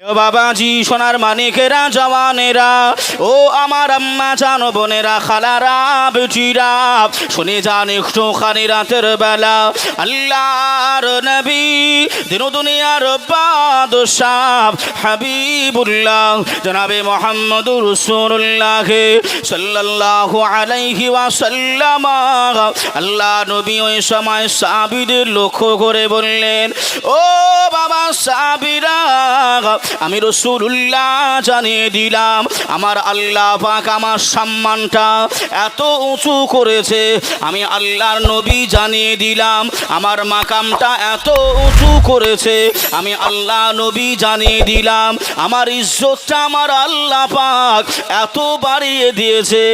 বাবাজি, সোনার মানিকেরা, জওয়ানেরা, ও আমার আম্মা, জানো বোনেরা, খালারা বেটিরা শুনে যান একটু খানি রাতের বেলা। আল্লাহর নবী দিন দুনিয়ার বাদশাহ, হাবিবুল্লাহ, জনাবে মোহাম্মদুর রসুল্লাহ সাল্লাল্লাহু আলাইহি ওয়াসাল্লাম। আল্লাহ নবী ওই সময় সাবিদের লক্ষ্য করে বললেন, ও বাবা সাবিরা আমি রসুল্লাহ জানিয়ে দিলাম, আমার আল্লাহ পাক আমার সম্মানটা এত উঁচু করেছে। আমি আল্লাহর নবী জানিয়ে দিলাম, আমার মাকামটা এত উঁচু করেছে। আমি আল্লাহ নবী জানিয়ে দিলাম, আমার ইজ্জতটা আমার আল্লাহ পাক এত বাড়িয়ে দিয়েছে।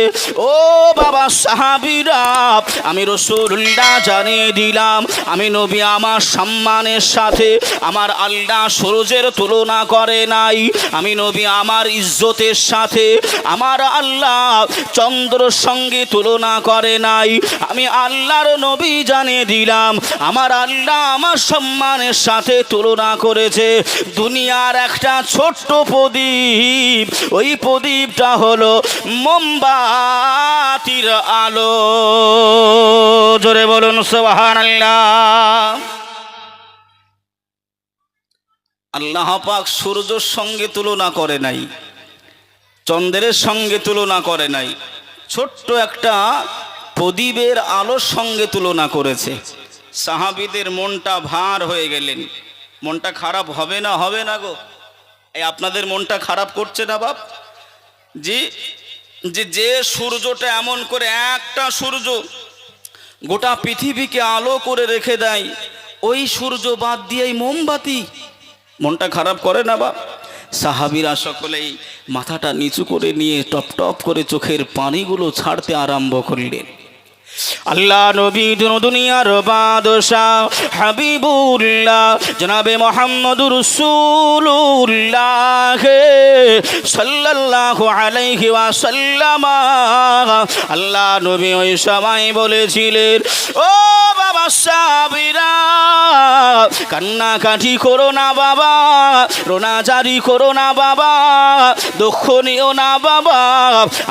ও বাবা সাহাবিরা, আমি রসুল্লাহ জানিয়ে দিলাম, আমি নবী আমার সম্মানের সাথে আমার আল্লাহ সূর্যের তুলনা করে নাই। আমি নবী আমার ইজ্জতের সাথে আমার আল্লাহ চন্দ্রর সঙ্গে তুলনা করে নাই। আমি আল্লাহর নবী জানিয়ে দিলাম, আমার আল্লাহ আমার সম্মানের সাথে তুলনা করেছে। দুনিয়ার একটা ছোট্ট প্রদীপ, ওই প্রদীপটা হলো মোমবাতির আলো। জোরে বলুন সোহান আল্লাহ আল্লাহ পাক সূর্যর সঙ্গে তুলনা করে নাই, চন্দ্রের সঙ্গে তুলনা করে নাই, ছোট্ট একটা প্রদীপের আলোর সঙ্গে তুলনা করেছে। সাহাবিদের মনটা ভার হয়ে গেলেন। মনটা খারাপ হবে না হবে না গো। এই আপনাদের মনটা খারাপ করছে না বাপ? জি, যে যে সূর্যটা এমন করে একটা সূর্য গোটা পৃথিবীকে আলো করে রেখে দেয়, ওই সূর্য বাদ দিয়েই মোমবাতি মনটা খারাপ করে না বা সাহাবিরা সকলেই মাথাটা নিচু করে নিয়ে টপ টপ করে চোখের পানিগুলো ছাড়তে আরম্ভ করলেন। আল্লাহ নবী দুনিয়ার বাদশাহ হাবিবুল্লাহ, জনাবে মোহাম্মদুর রসুল্লাহ সাল্লাল্লাহু আলাইহি ওয়াসাল্লাম। আল্লাহ নবী ওই সময় বলেছিলেন, ও সাবিরা কান্নাকাটি করো না বাবা রোনাজারি করো না বাবা, দুঃখ নিও না বাবা।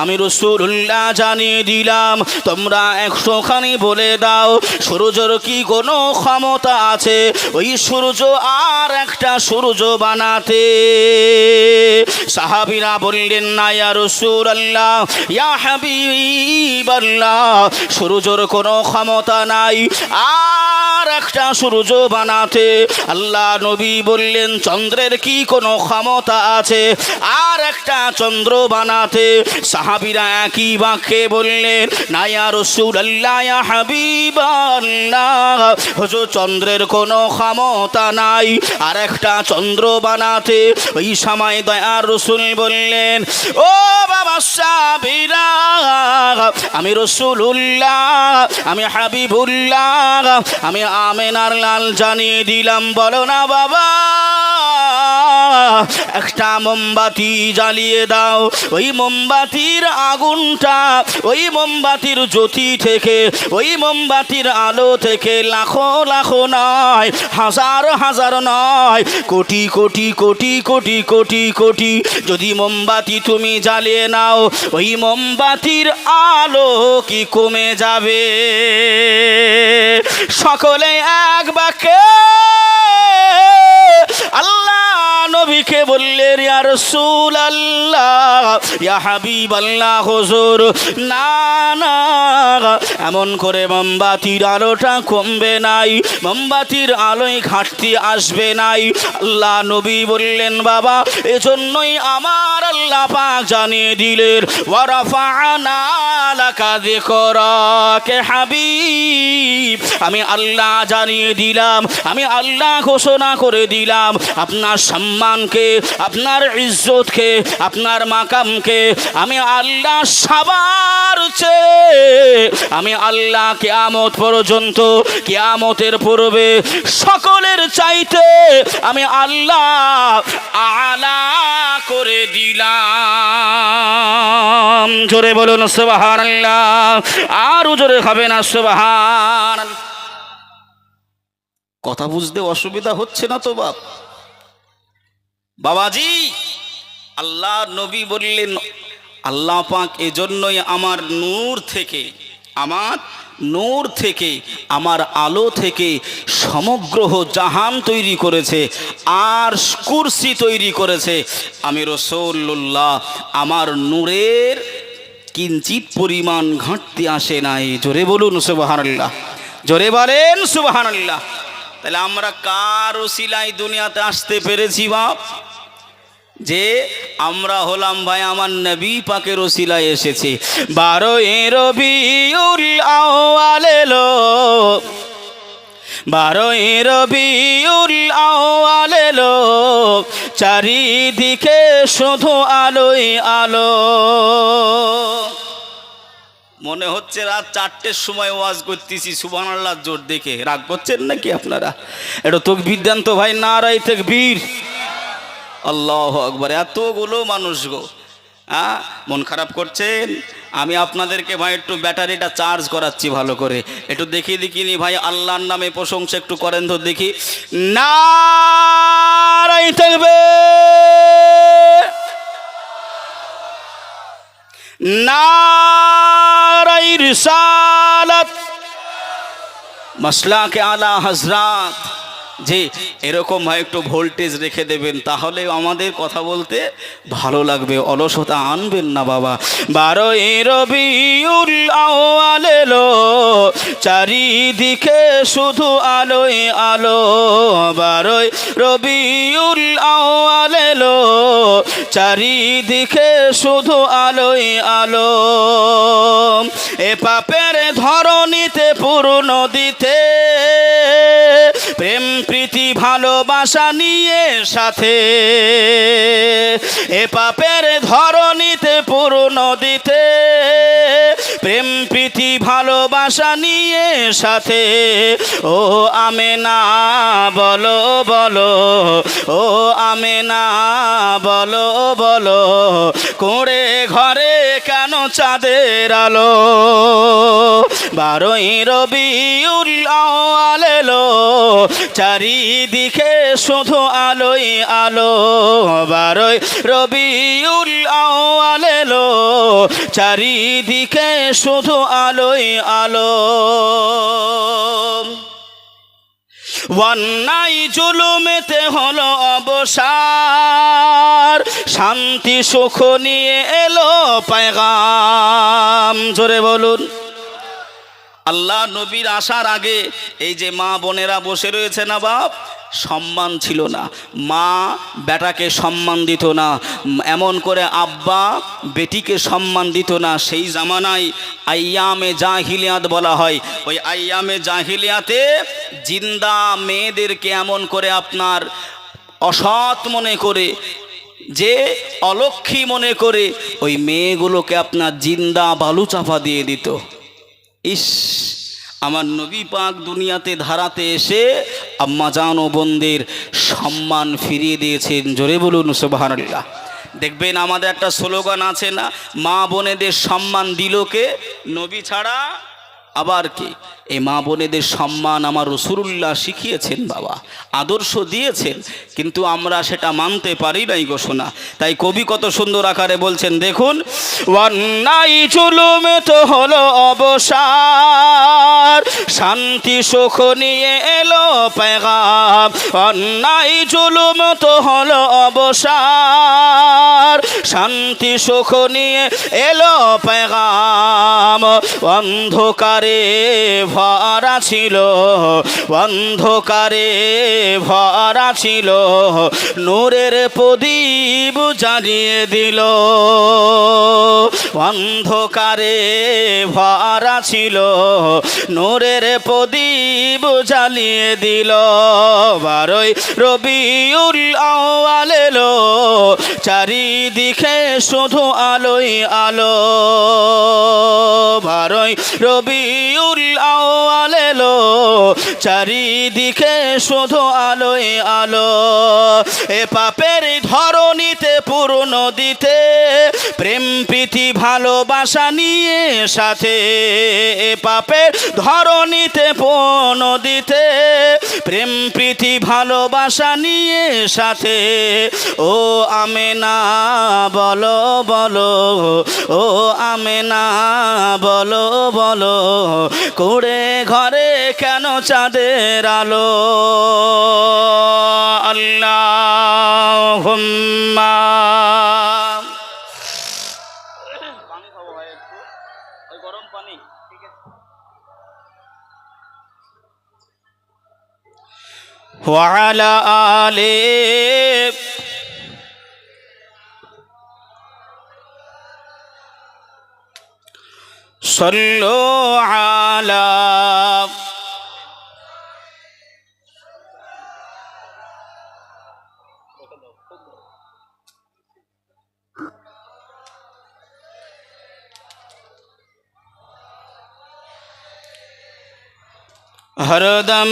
আমি রসুল্লাহ জানিয়ে দিলাম, তোমরা একশোখানি বলে দাও, সূর্যর কি কোনো ক্ষমতা আছে? ওই সূর্য আর একটা সূর্য বানাতে। সাহাবিরা বললেন, না ইয়া রসুল আল্লাহ ইয়া হাবিব আল্লাহ সূর্যর কোনো ক্ষমতা নাই। আর একটা সূর্য বানাতে। আল্লাহ নবী বললেন, চন্দ্রের কি কোনো ক্ষমতা আছে? আর একটা চন্দ্র বানাতে। সাহাবিরা একই বাক্যে বললেন না ইয়া রসুল আল্লাহ আল্লাহ চন্দ্রের কোনো ক্ষমতা নাই। আর একটা চন্দ্র বানাতে। ওই সময় দয়ার রসুল বললেন, ও বাবা সাবিরা আমি রসুল্লাহ আমি হাবিবুল্লাহ। আমি আমেনার লাল জানিয়ে দিলাম, বলো না বাবা। একটা মোমবাতি জ্বালিয়ে দাও। ওই মোমবাতির আগুনটা, ওই মোমবাতির জ্যোতি থেকে, ওই মোমবাতির আলো থেকে লাখো লাখো নয়, হাজার হাজার নয়, কোটি কোটি কোটি কোটি কোটি কোটি। যদি মোমবাতি তুমি জ্বালিয়ে নাও, ওই মোমবাতির আলো কি কমে যাবে? সকলে এক বাক্য আল্লাহ নবীকে বললেন, ইয়া রাসূল আল্লাহ ইয়া হাবিব আল্লাহ হুজুর, না না, এমন করে মোমবাতির আলোটা কমবে নাই, মোমবাতির আলোয় ঘাটতি আসবে নাই। আল্লাহ নবী বললেন, বাবা, এজন্যই আমার আল্লাহ পাক জানিয়ে দিলেন ওয়ারাফানা লাকা যিকরাকে হাবিব, আমি আল্লাহ জানিয়ে দিলাম, আমি আল্লাহ ঘোষণা করে দিলাম, আপনার সম্মানকে আপনার ইজ্জতকে, আপনার মাকামকে, আমি আল্লাহ সাবার আমি আল্লাহ কেয়ামত পর্যন্ত, কেয়ামতের পূর্বে সকলের চাইতে আমি আল্লাহ আলা করে দিলাম। জোরে বলুন সুবাহান আল্লাহ আরও জোরে হবে না সুবাহান কথা বুঝতে অসুবিধা হচ্ছে না তো বাপ? বাবাজি, আল্লাহ নবী বললেন, আল্লাহ পাক এজন্যই আমার নূর থেকে, আমার নূর থেকে, আমার আলো থেকে সমগ্র জাহান তৈরি করেছে, আর কুরসি তৈরি করেছে। আমি রসৌল্লাহ আমার নূরের কিঞ্চিত পরিমাণ ঘাটতি আসে নাই। জোরে বলুন সুবাহান্লাহ জোরে বলেন সুবাহান্লাহ তাহলে আমরা কার ওসিলাই দুনিয়াতে আসতে পেরেছি, বাপ। যে আমরা হলাম ভাই আমার নবী পাকের ওসিলায় এসেছি। বারো এ রবিউল বারো এ রবিউল চারিদিকে শুধু আলোই আলো। মনে হচ্ছে রাত চারটের সময় ওয়াজ করতেছি সুবান আল্লাহ জোর দেখে। রাগ করছেন নাকি আপনারা? এটা তো ভাই নারাই বীর আল্লাহ আকবর, এতগুলো মানুষ গো। হ্যাঁ মন খারাপ করছেন? আমি আপনাদেরকে ভাই, একটু ব্যাটারিটা চার্জ করাচ্ছি ভালো করে। একটু দেখি দেখিনি ভাই, আল্লাহর নামে প্রশংসা একটু করেন তো দেখি। নারাই থাকবে নারাই রিসালাত মাসলাকে আলা হজরাত যে এরকম ভাই একটু ভোল্টেজ রেখে দেবেন, তাহলে আমাদের কথা বলতে ভালো লাগবে, অলসতা আনবেন না বাবা। বারো এলো, চারিদিকে শুধু আলোয় আলো। বারোই রবিউল আওয়াল এলো, চারিদিকে শুধু আলোয় আলো। এ পাপের ধরনীতে পূর্ণ দিতে প্রেম, প্রীতি, ভালোবাসা নিয়ে সাথে। এ পাপের ধরনীতে পূর্ণ দিতে। প্রেম, প্রীতি, ভালোবাসা নিয়ে সাথে। ও আমে না বলো বলো। ও আমে না বলো বলো। কোড়ে ঘরে কেন চাঁদের আলো? বারোই রবিউল এলো চারিদিকে শুধু আলোই আলো, বারোই রবিউল এলো চারিদিকে শুধু আলোই আলো। অন্যায় জুলুমেতে হলো অবসার, শান্তি সুখ নিয়ে এলো পায়গাম। জোরে বলুন। আল্লাহ নবীর আসার আগে এই যে মা বোনেরা বসে রয়েছে না বাপ, সম্মান ছিল না। মা বেটাকে সম্মান দিত না, এমন করে আব্বা বেটিকে সম্মান দিত না। সেই জামানায় আইয়ামে জাহিলিয়াত বলা হয়। ওই আইয়ামে জাহিলিয়াতে জিন্দা মেয়েদেরকে এমন করে আপনার অসৎ মনে করে, যে অলক্ষী মনে করে, ওই মেয়েগুলোকে আপনার জিন্দা বালু চাপা দিয়ে দিত। ইস, আমার নবী পাক দুনিয়াতে ধারাতে এসে আম্মা জান ও বোনদের সম্মান ফিরিয়ে দিয়েছেন। জোরে বলুন, সুবহানাল্লাহ। দেখবেন আমাদের একটা স্লোগান আছে না, মা বোনেদের সম্মান দিল কে? নবী ছাড়া আবার কি? এই মা বোনেদের সম্মান আমার রসুরুল্লাহ শিখিয়েছেন বাবা, আদর্শ দিয়েছেন, কিন্তু আমরা সেটা মানতে পারি নাই ঘোষণা। তাই কবি কত সুন্দর আকারে বলছেন, দেখুন অন্যায় চুলুমে তো হলো অবসার, শান্তি সুখ নিয়ে এলো পেগাম। অন্যায় জুলুম তো হলো অবসার শান্তি, সুখ নিয়ে এলো পেগাম। অন্ধকারে ভরা ছিল, অন্ধকারে ভরা ছিল। নূরের প্রদীপ জ্বালিয়ে দিল, অন্ধকারে ভরা ছিল। নূরের প্রদীপ জ্বালিয়ে দিল, বারোই রবিউল আওয়াল এলো। চারিদিকে শুধু আলোই আলো। ভারই রবি উল্লাও চারিদিকে শুধু আলোই আলো। এ পাপের ধরনীতে পুর পূর্ণ দিতে প্রেম, প্রীতি, ভালোবাসা নিয়ে সাথে পাপের ধরণীতে পূর্ণ দিতে প্রেম, প্রীতি, ভালোবাসা নিয়ে সাথে। ও আমেনা, বলো বলো, ও আমেনা, বলো বলো করে ঘরে কেন চাঁদের আলো? আল্লাহ وعلى آل صلوا على হরদম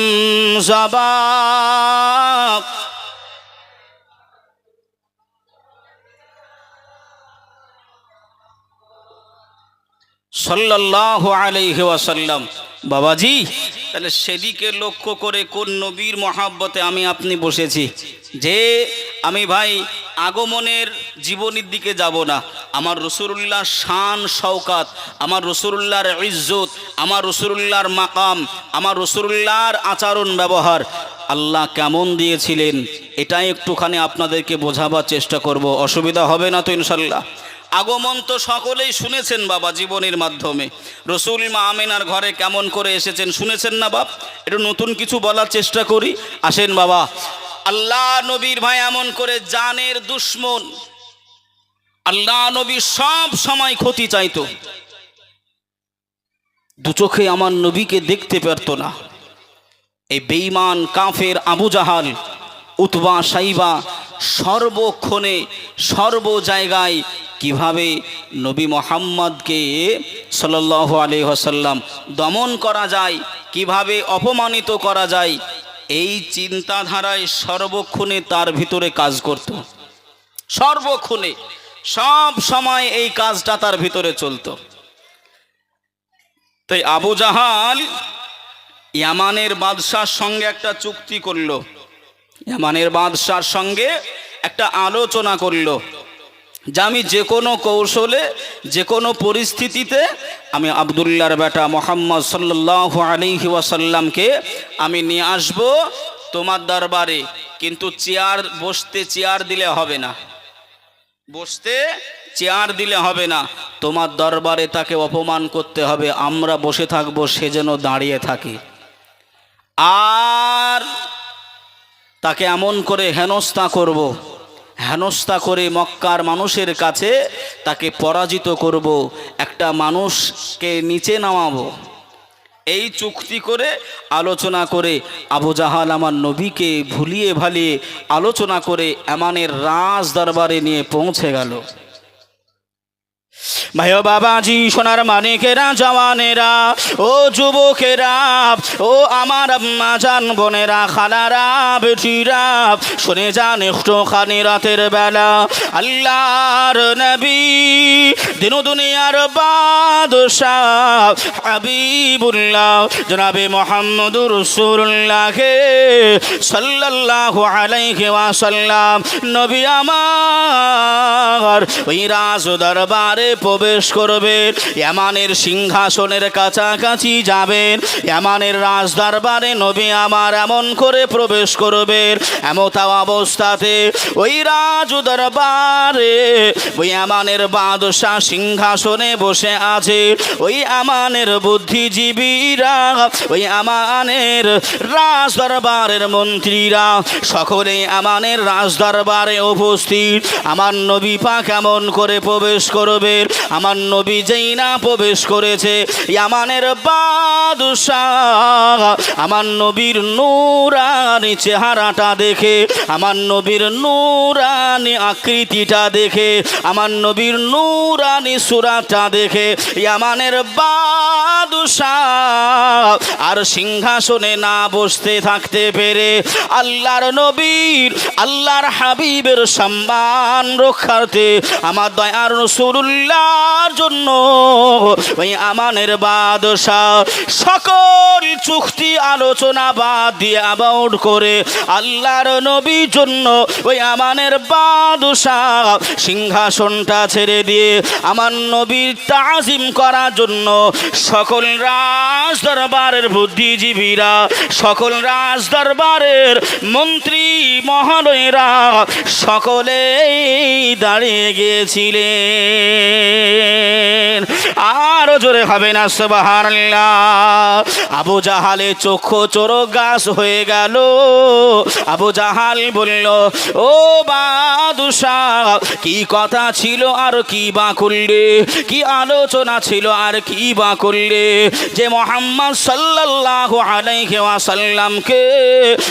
সবাক সাল্লাল্লাহু আলাইহি ওয়াসাল্লাম, বাবাজি, তাহলে সেদিকে লক্ষ্য করে কোন নবীর মহাব্বতে আমি আপনি বসেছি? যে আমি ভাই আগমনের জীবনের দিকে যাব না। আমার রসুল্লাহর শান, শওকাত, আমার রসুল্লাহর ইজ্জত, আমার রসুল্লাহর মাকাম, আমার রসুল্লাহর আচরণ, ব্যবহার আল্লাহ কেমন দিয়েছিলেন, এটাই একটুখানি আপনাদেরকে বোঝাবার চেষ্টা করব। অসুবিধা হবে না তো ইনশাল্লাহ আগমন তো সকলেই শুনেছেন বাবা জীবনের মাধ্যমে। রসুল মা আমিনার ঘরে কেমন করে এসেছেন শুনেছেন না বাপ? একটু নতুন কিছু বলার চেষ্টা করি। আসেন বাবা। আল্লাহ নবীর ভাই এমন করে জানের দুশ্মন আল্লাহ নবী সব সময় ক্ষতি চাইতো। দু চোখে আমার নবীকে দেখতে পারত না। এই বেঈমান, কাফের, আবু জাহাল, উতবা, সাইবা সর্বক্ষণে, সর্ব জায়গায় কীভাবে নবী মোহাম্মদকে সাল্লাহ আলি হাসাল্লাম দমন করা যায়, কীভাবে অপমানিত করা যায়, এই চিন্তাধারায় সর্বক্ষণে তার ভিতরে কাজ করত। সর্বক্ষণে। সব সময় এই কাজটা তার ভিতরে চলতো। তাই আবু জাহাল ইয়ামানের বাদশার সঙ্গে একটা চুক্তি করল। ইয়ামানের বাদশার সঙ্গে একটা আলোচনা করল। যে আমি যে কোনো কৌশলে, যে কোনো পরিস্থিতিতে আমি আবদুল্লার বেটা মোহাম্মদ সাল্লাহ আলিহি ওয়াসাল্লামকে আমি নিয়ে আসব তোমার দরবারে, কিন্তু চেয়ার, বসতে চেয়ার দিলে হবে না। বসতে চেয়ার দিলে হবে না। তোমার দরবারে তাকে অপমান করতে হবে। আমরা বসে থাকব, সে যেন দাঁড়িয়ে থাকে। আর তাকে এমন করে হেনস্থা করব। হেনস্থা করে মক্কার মানুষের কাছে তাকে পরাজিত করব। একটা মানুষকে নিচে নামাবো। এই চুক্তি করে আলোচনা করে আবু জাহাল আমার নবীকে ভুলিয়ে ভালিয়ে আলোচনা করে এমানের রাজ দরবারে নিয়ে পৌঁছে গেল। ভাই বাবাজি, সোনার মানিকেরা, জওয়ানেরা, ও যুবকেরা, ও আমার আম্মা জান, বোনেরা, খালারা, বেটিরা, শুনে যান একটু খানি রাতের বেলা। আল্লাহর নবী দিন দুনিয়ার বাদশাহ হাবিবুল্লাহ, জনাবে মোহাম্মদুর রসুল্লাহকে সাল্লাল্লাহু আলাইহি ওয়াসাল্লাম। নবী আমার ওই রাজ দরবারে প্রবেশ করবেন ইয়ামানের সিংহাসনের কাছাকাছি যাবেন। ইয়ামানের রাজ দরবারে নবী আমার এমন করে প্রবেশ করবেন এমতা অবস্থাতে ওই রাজ দরবারে ওই আমানের বাদশাহ সিংহাসনে বসে আছে। ওই আমানের বুদ্ধিজীবীরা, ওই আমানের রাজ দরবারের মন্ত্রীরা সকলে আমানের রাজ দরবারে উপস্থিত। আমার নবী পা কেমন করে প্রবেশ করবে। আমার নবী যেই না প্রবেশ করেছে, ইয়ামানের বাদশাহ। আমার নবীর নূরানি চেহারাটা দেখে, আমার নবীর নূরানি আকৃতিটা দেখে, আমার নবীর নূরানি সুরাটা দেখে, ইয়ামানের বাদশাহ। আর সিংহাসনে না বসতে থাকতে পেরে আল্লাহর নবীর, আল্লাহর হাবিবের সম্মান রক্ষার্থে আমার দয়ার রসুল্লাহর জন্য ওই আমানের বাদশাহ সকল চুক্তি আলোচনা বাদ দিয়ে অ্যাবাউট করে আল্লাহর নবীর জন্য ওই আমানের বাদশাহ সিংহাসনটা ছেড়ে দিয়ে আমার নবীর তাজিম করার জন্য সকল রাজ দরবারের বুদ্ধিজীবীরা, সকল রাজ দরবারের মন্ত্রী মহোদয়েরা সকলেই দাঁড়িয়ে গিয়েছিলেন। আরও জোরে হবে না, সুবহানাল্লাহ। আবু জাহালে চক্ষু চোরক গাছ হয়ে গেল। আবু জাহাল বলল, ও বাদুশাহ, কি কথা ছিল আর কি বা করলে? কি আলোচনা ছিল আর কি বা করলে? যে মোহাম্মদ সাল্লাল্লাহু আলাইহি ওয়াসাল্লামকে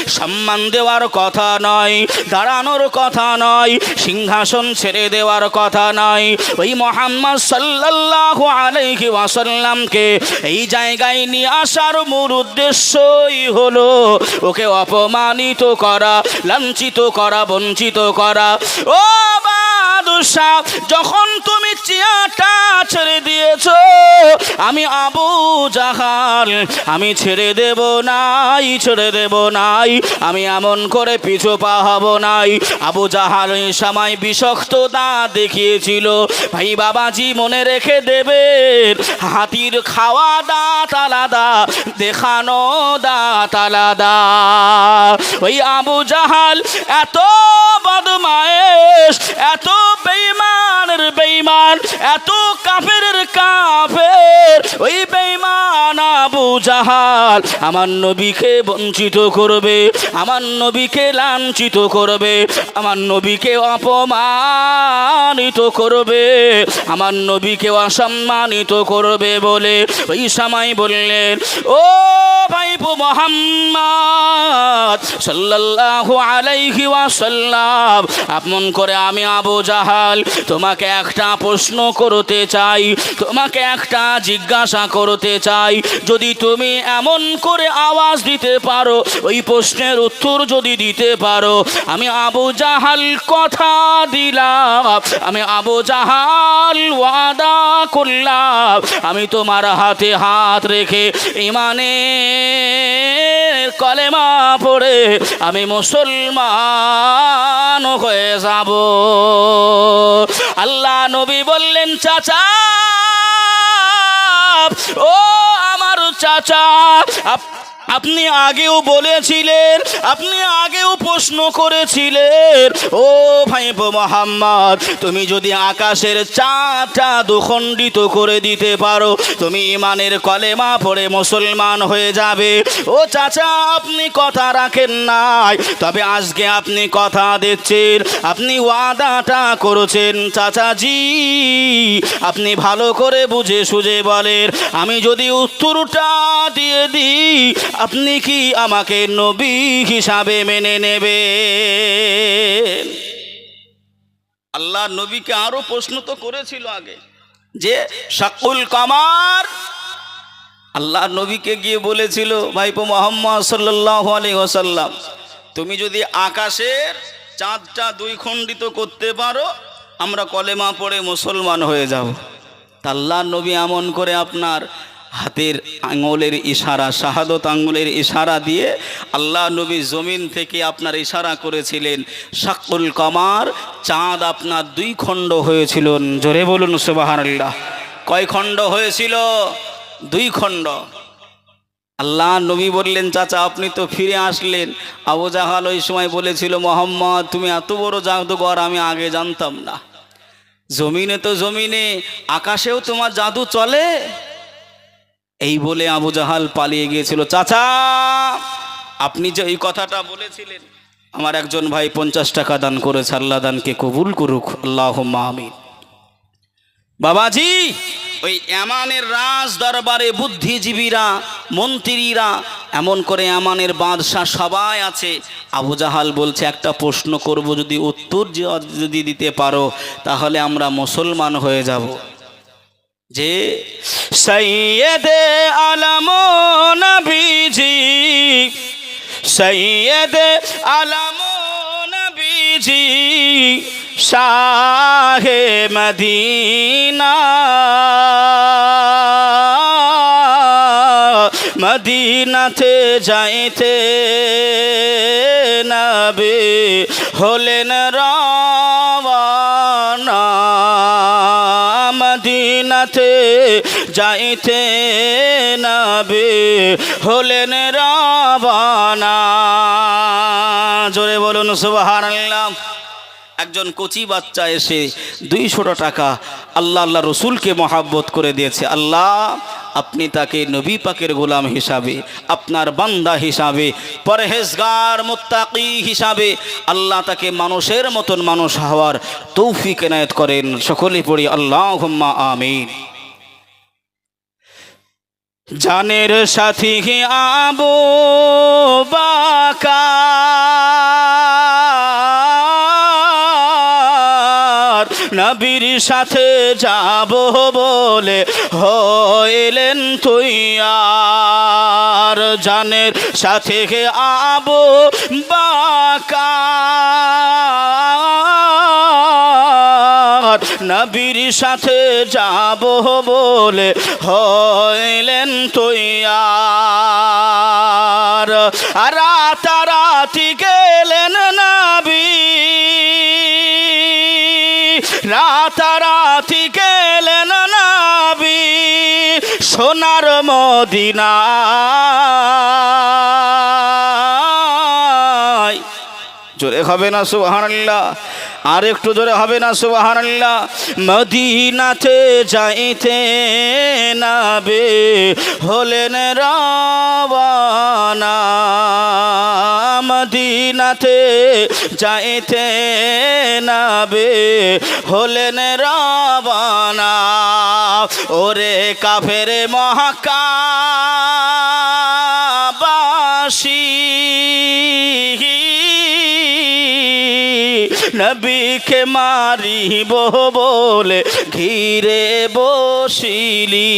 সম্মান দেওয়ার কথা নয়, দাঁড়ানোর কথা নয়, সিংহাসন ছেড়ে দেওয়ার কথা নয়, ওই মোহাম্মদ সাল্লাল্লাহু আলাইহি ওয়াসাল্লামকে এই জায়গায় নিয়ে আসার মূল উদ্দেশ্যই হলো ওকে অপমানিত করা, লাঞ্ছিত করা, বঞ্চিত করা। ও বাদশাহ যখন তুমি চেয়ারটা ছেড়ে দিয়েছ, আমি আবু জাহাল, আমি ছেড়ে দেব নাই, ছেড়ে দেব নাই, আমি এমন করে পিছু পা হব নাই। আবু জাহাল ওই সময় দেখিয়েছিল, ভাই বাবাজি, মনে রেখে দেবেন, হাতির খাওয়া দাঁত আলাদা, দেখানো দাঁত আলাদা। ওই আবু জাহাল এত বদমায়েশ, এত বেইমানের বেইমান এত কাফের কাফের, ওই বেইমান আবু জাহাল আমার নবীকে বঞ্চিত করবে, আমার নবীকে লাঞ্ছিত করবে, আমার নবীকে অপমানিত করবে, আমার নবীকে অসম্মানিত করবে বলে ওই সময় বললেন, ও ভাইপো মোহাম্মদ সাল্লাল্লাহু আলাইহি ওয়াসাল্লাম, আপন করে আমি আবু জাহাল তোমাকে একটা প্রশ্ন করতে চাই। তোমাকে একটা জিজ্ঞাসা করতে চাই। যদি তুমি এমন করে আওয়াজ দিতে পারো, ওই প্রশ্নের উত্তর যদি দিতে পারো, আমি আবু জাহাল কথা দিলাম, আমি আবু জাহাল ওয়াদা করলাম, আমি তোমার হাতে হাত রেখে ইমানে কলেমা পড়ে আমি মুসলমান হয়ে যাব। আল্লাহ নবী বললেন, চাচা ও আমার চাচা আপনি আগেও বলেছিলেন, আপনি আগেও প্রশ্ন করেছিলেন, ও ভাইপো মোহাম্মদ, তুমি যদি আকাশের চাটা দুখণ্ডিত করে দিতে পারো, তুমি ইমানের কলেমা পড়ে মুসলমান হয়ে যাবে। ও চাচা, আপনি কথা রাখেন নাই, তবে আজকে আপনি কথা দিচ্ছেন, আপনি ওয়াদাটা করেছেন চাচা চাচাজি। আপনি ভালো করে বুঝে সুঝে বলেন, আমি যদি উত্তরটা দিয়ে দিই, আপনি কি আমাকে নবী হিসাবে মেনে নেবে আল্লাহ নবীকে আরও প্রশ্ন তো করেছিল আগে, যে শাকুল কামার, আল্লাহ নবীকে গিয়ে বলেছিল ভাইপো মোহাম্মদ সাল্লাহ আলী ওসাল্লাম তুমি যদি আকাশের চাঁদটা দুই খণ্ডিত করতে পারো আমরা কলেমা পড়ে মুসলমান হয়ে যাব। তা আল্লাহ নবী এমন করে আপনার হাতের আঙুলের ইশারা, শাহাদত আঙুলের ইশারা দিয়ে আল্লাহ নবী জমিন থেকে আপনার ইশারা করেছিলেন শাকুল কামার, চাঁদ আপনার দুই খণ্ড হয়েছিল। জোরে বলুন সুবাহান আল্লাহ কয় খণ্ড হয়েছিল? দুই খণ্ড। আল্লাহ নবী বললেন, চাচা, আপনি তো ফিরে আসলেন। আবু জাহাল ওই সময় বলেছিল, মোহাম্মদ, তুমি এত বড় জাদুঘর আমি আগে জানতাম না। জমিনে তো জমিনে, আকাশেও তোমার জাদু চলে। এই বলে আবু জাহাল পালিয়ে গিয়েছিল। চাচা, আপনি যে এই কথাটা বলেছিলেন, আমার একজন ভাই পঞ্চাশ টাকা দান করেছে, আল্লাহ দানকে কবুল করুক। আল্লাহ আমিন। বাবাজি ওই এমানের রাজ দরবারে বুদ্ধিজীবীরা মন্ত্রীরা এমন করে এমানের বাদশাহ সবাই আছে। আবু জাহাল বলছে একটা প্রশ্ন করব যদি উত্তর যদি দিতে পারো তাহলে আমরা মুসলমান হয়ে যাব। যে সৈয়দে আলম নবীজি সৈয়দ আলম নবীজি শাহে মদিনা। মদিনাতে যাইতে নবে হলেন রাওয়ানা। মদিনাতে যাইতে নবে হলেন রাবানা জোরে বলুন সুবহানাল্লাহ। একজন কচি বাচ্চা এসে দুইশোটা টাকা আল্লাহ আল্লাহ রসুলকে মহাব্বত করে দিয়েছে, আল্লাহ, আপনি তাকে নবী পাকের গোলাম হিসাবে, আপনার বান্দা হিসাবে, পরহেজগার, মুত্তাকি হিসাবে, আল্লাহ তাকে মানুষের মতন মানুষ হওয়ার তৌফিক এনায়ত করেন। সকলে পড়ি আল্লাহ আমিন। জানের সাথী আবু বাকার নবীর সাথে যাব বলে হইলেন তুই আর জানের সাথে আবু বাকার। নবীর সাথে যাব বলে হইলেন তৈয়ার রাতারাতি গেলেন নবী রাতারাতি গেলেন নাবি সোনার মদিনায়। জোরে হবে না, সুবহানাল্লাহ। আর একটু জোরে হবে না, সুবহানাল্লাহ। মদিনাতে যাইতে নাবে হলেন রাবানা মদিনাতে যাইতে নাবে হলেন রাবানা ওরে কাফের মহাকা নবীকে মারিব বলে ঘিরে বসিলি।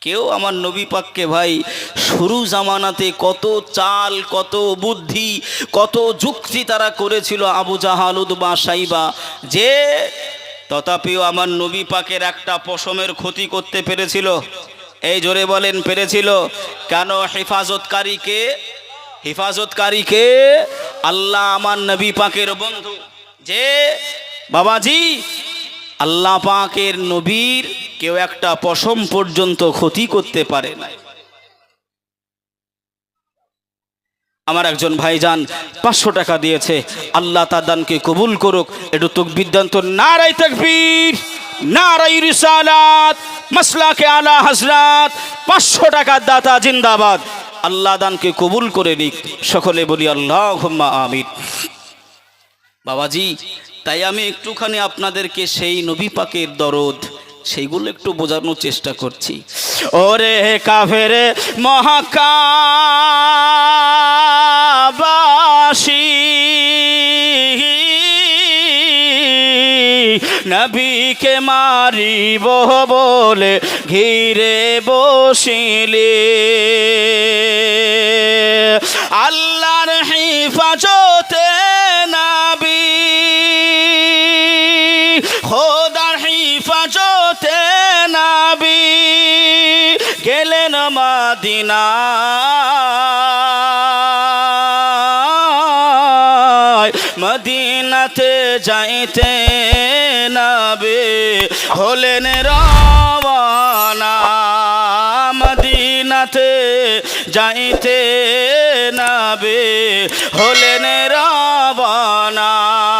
কেউ আমার নবী পাককে ভাই, শুরু জামানাতে কত চাল, কত বুদ্ধি, কত যুক্তি তারা করেছিল আবু জাহাল উদ্বা সাইবা। যে তথাপিও আমার নবী পাকের একটা পশমের ক্ষতি করতে পেরেছিল। এই জোরে বলেন, পেরেছিল। কেন হেফাজতকারীকে হেফাজতকারীকে আল্লাহ আমার নবী পাকের বন্ধু। যে, বাবাজি, আল্লাহ পাকের নবীর কেউ একটা পশম পর্যন্ত ক্ষতি করতে পারে না আমার একজন ভাইজান পাঁচশো টাকা দিয়েছে। আল্লাহ তার দানকে কবুল করুক। একটু তোক বিদ্যান্ত নারাই তকবীর নারাই রিসালাত, মাসলাকে আলা হজরাত পাঁচশো টাকার দাতা জিন্দাবাদ। আল্লাহ দানকে কবুল করে নিক। সকলে বলি আল্লাহ হুম্মা আমিন। বাবাজি, তাই আমি একটুখানি আপনাদেরকে সেই নবী পাকের দরদ, সেইগুলো একটু বোঝানোর চেষ্টা করছি। ওরে কাফের মহাকাবাসী নবীকে মারিব বলে ঘিরে বসিলে। আল্লাহর হিফাজতে নাবি খোদার হিফাজতে নাবি গেলেন মাদিনা মদিনাতে যাইতে নাবে হলেন রওনা মদিনাতে যাইতে নাবে হলেন আল্লাহ